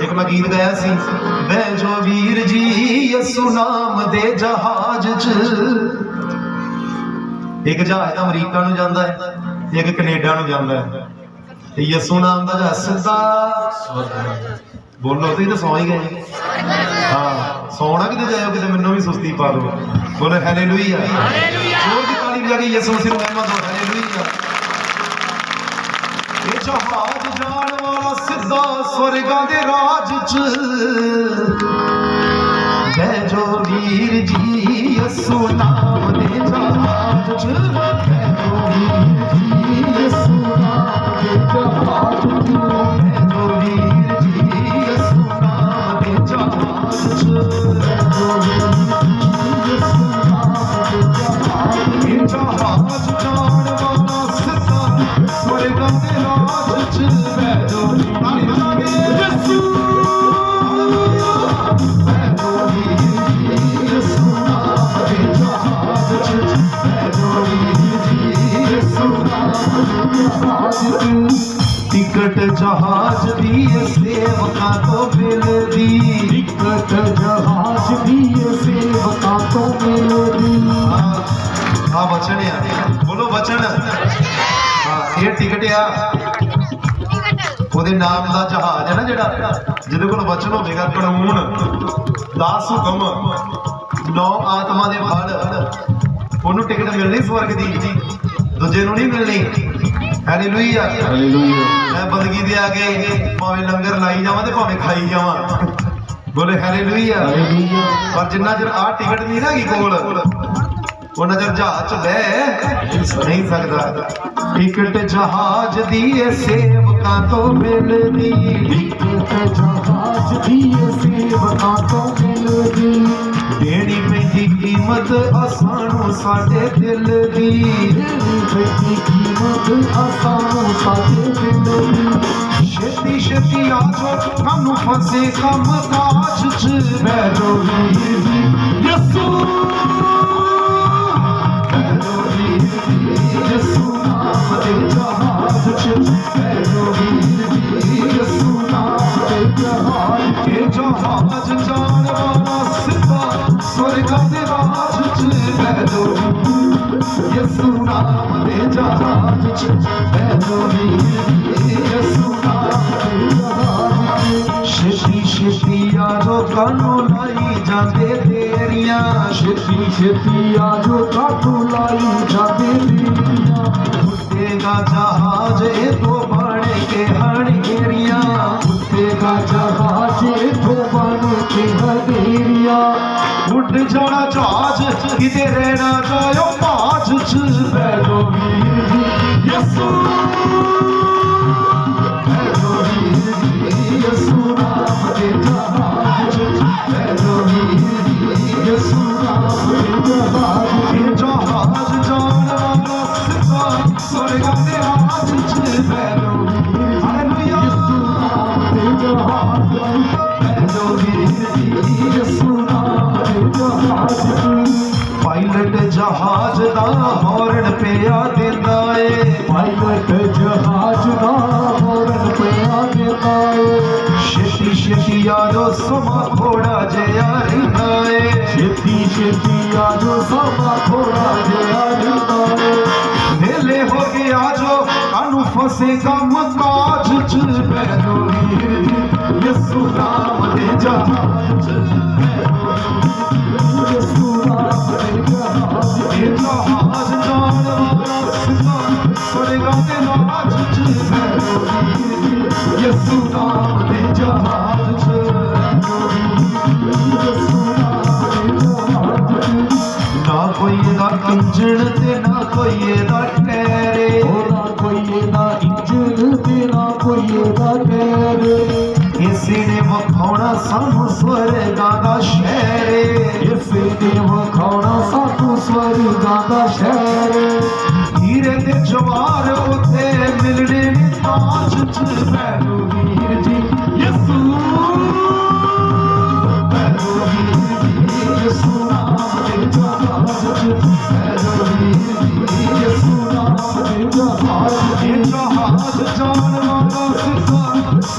ਇੱਕ ਮੈਂ ਗੀਤ ਗਾਇਆ ਸੀ। ਬਹਿ ਜੋ ਵੀਰ ਜੀ ਯਸੂ ਨਾਮ ਦੇ ਜਹਾਜ਼ 'ਚ। ਇੱਕ ਜਹਾਜ਼ ਤਾਂ ਅਮਰੀਕਾ ਨੂੰ ਜਾਂਦਾ ਹੈ ਇੱਕ ਕੈਨੇਡਾ ਨੂੰ ਜਾਂਦਾ ਹੈ। ਤੇ ਯਸੂ ਨਾਮ ਦਾ ਜਹਾਜ਼ ਸਿੱਧਾ। ਬੋਲੋ ਤੁਸੀਂ ਤਾਂ ਸੌਂ ਹੀ ਗਏ। ਹਾਂ ਸੌਣਾ ਕਿਤੇ ਜਾਇਓ ਕਿਤੇ ਮੈਨੂੰ ਵੀ ਸੁਸਤੀ ਪਾ ਦਿਓ। ਬੋਲੇ ਹਾਲੇਲੂਇਆ ਜੋਰ ਦੀ ਤਾਲੀ ਵਜਾ ਕੇ ਯਿਸੂ ਮਸੀਹ ਨੂੰ ਮਹਿਮਾ ਦਿਓ ਹਾਲੇਲੂਇਆ ਇਹ ਜਹਾਜ਼ ਜਾਣ ਵਾਲਾ ਸਿੱਧਾ ਸਵਰਗਾਂ ਦੇ ਰਾਜ ਚ ਬਹਿ ਜੋ ਵੀਰ ਜੀ ਯਿਸੂ ਨਾਮ ਦੇ ਜਹਾਜ਼ ਚ ਬਹਿ ਜੋ ਵੀਰ टिकट जहाज़ दी सेवका तो मिल दी। टिकट जहाज़ दी सेवका तो मिल दी। हाँ, हाँ वचन यार। बोलो वचन। हाँ ये टिकट यार। ਉਹਦੇ ਨਾਮ ਦਾ ਜਹਾਜ਼ ਹੈ ਨਾ ਜਿਹੜਾ? ਜਿਹਦੇ ਕੋਲ ਵਚਨ ਹੋਵੇਗਾ ਕਾਨੂੰਨ 10 ਹੁਕਮ ਨੌ ਆਤਮਾ ਦੇ ਫਲ। ਉਹਨੂੰ ਟਿਕਟ ਮਿਲਣੀ ਸਵਰਗ ਦੀ? ਦੂਜੇ ਨੂੰ ਨਹੀਂ ਮਿਲਣੀ? ਹਾਲੇਲੂਇਆ ਹਾਲੇਲੂਇਆ ਮੈਂ ਬੰਦਗੀ ਦੇ ਆ ਕੇ ਭਾਵੇਂ ਲੰਗਰ ਲਾਈ ਜਾਵਾਂ ਤੇ ਭਾਵੇਂ ਖਾਈ ਜਾਵਾਂ। ਬੋਲੇ ਹਾਲੇਲੂਇਆ ਹਾਲੇਲੂਇਆ ਪਰ ਜਿੰਨਾ ਚਿਰ ਆ ਟਿਕਟ ਨਹੀਂ ਨਾ ਕੋਲ ਉਹਨਾਂ ਚਿਰ ਜਹਾਜ਼ ਚ ਬਹਿ ਨਹੀਂ ਸਕਦਾ। ਟਿਕਟ ਜਹਾਜ਼ ਦੀ ਏ ਸੇਵਕਾਂ ਤੋਂ ਮਿਲਦੀ। ਟਿਕਟ ਜਹਾਜ਼ ਦੀ ਸੇਵਕਾਂ ਤੋਂ ਮਿਲਦੀ। ਦੇਣੀ ਪੈਂਦੀ ਕੀਮਤ ਅਸਾਨੂੰ ਸਾਡੇ ਦਿਲ ਦੀ। ਬੇਟੀ ਕੀਮਤ ਆਸਾਂ ਸਾਡੇ ਦਿਲ ਦੀ। ਛੇਤੀ ਛੇਤੀ ਆ ਜੋ ਸਾਨੂੰ ਫਸੇ ਕੰਮ ਕਾਜ ਚ। ਜੋ ਵੀਰ ਜੀ ਕਾਨੂੰ ਲਾਈ ਜਾਂਦੇ ਤੇਰੀਆਂ ਛੇਤੀ ਛੇਤੀ ਆਜੋ ਕਾਟੂ ਲਾਈ ਜਾਂਦੇ ਤੇਰੀਆਂ। ਉੱਡੇਗਾ ਜਹਾਜ਼ ਇਹ ਤੋਂ ਬਣ ਕੇ ਹਣੇਰੀਆਂ ਉੱਤੇਗਾ उठ जाना जहाज किधर रहना जायो पाँच छह बैठो यस्सू हॉर्न पे याद आए पायलट जहाज़ का हॉर्न पे याद आए शेती शेती यादो समा घोड़ा जया याद आए शेती शेती यादो समा घोड़ा जया याद आए मेले हो गया जो अनु फंसे का काज चल बैनो ये सुनाम दे जा। चल बैनो இஞ்சிழுத்தினா கொய்யதா பேரு கொய்யதா இஞ்சிழுத்தினா கொய்யதா பேரு இசினிம கவுனா சாமு ஸ்வரு காதா ஷேரு இசினிம கவுனா சாமு ஸ்வரு காதா ஷேரு हीरे दे जवार उते मिलने ने ताज च बैठूगी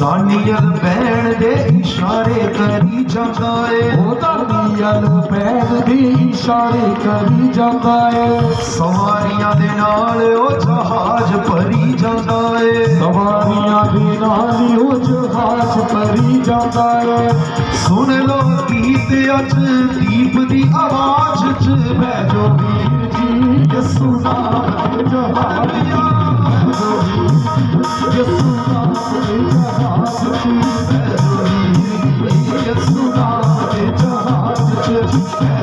ਜਹਾਜ਼ ਦੇ ਦਾਨੀਅਲ ਬੈਣ ਦੇ ਇਸ਼ਾਰੇ ਕਰੀ ਜਾਂਦਾ ਏ। ਉਹ ਦਾਨੀਅਲ ਪੈਰ ਦੇ ਇਸ਼ਾਰੇ ਕਰੀ ਜਾਂਦਾ ਏ। ਸਵਾਰੀਆਂ ਦੇ ਨਾਲ ਉਹ ਜਹਾਜ਼ ਭਰੀ ਜਾਂਦਾ ਏ। ਸਵਾਰੀਆਂ ਦੇ ਨਾਲ ਉਹ ਜਹਾਜ਼ ਭਰੀ ਜਾਂਦਾ ਏ। ਸੁਣ ਲੋ ਗੀਤ, ਅੱਜ ਦੀਪ ਦੀ ਆਵਾਜ਼ ਚ Thank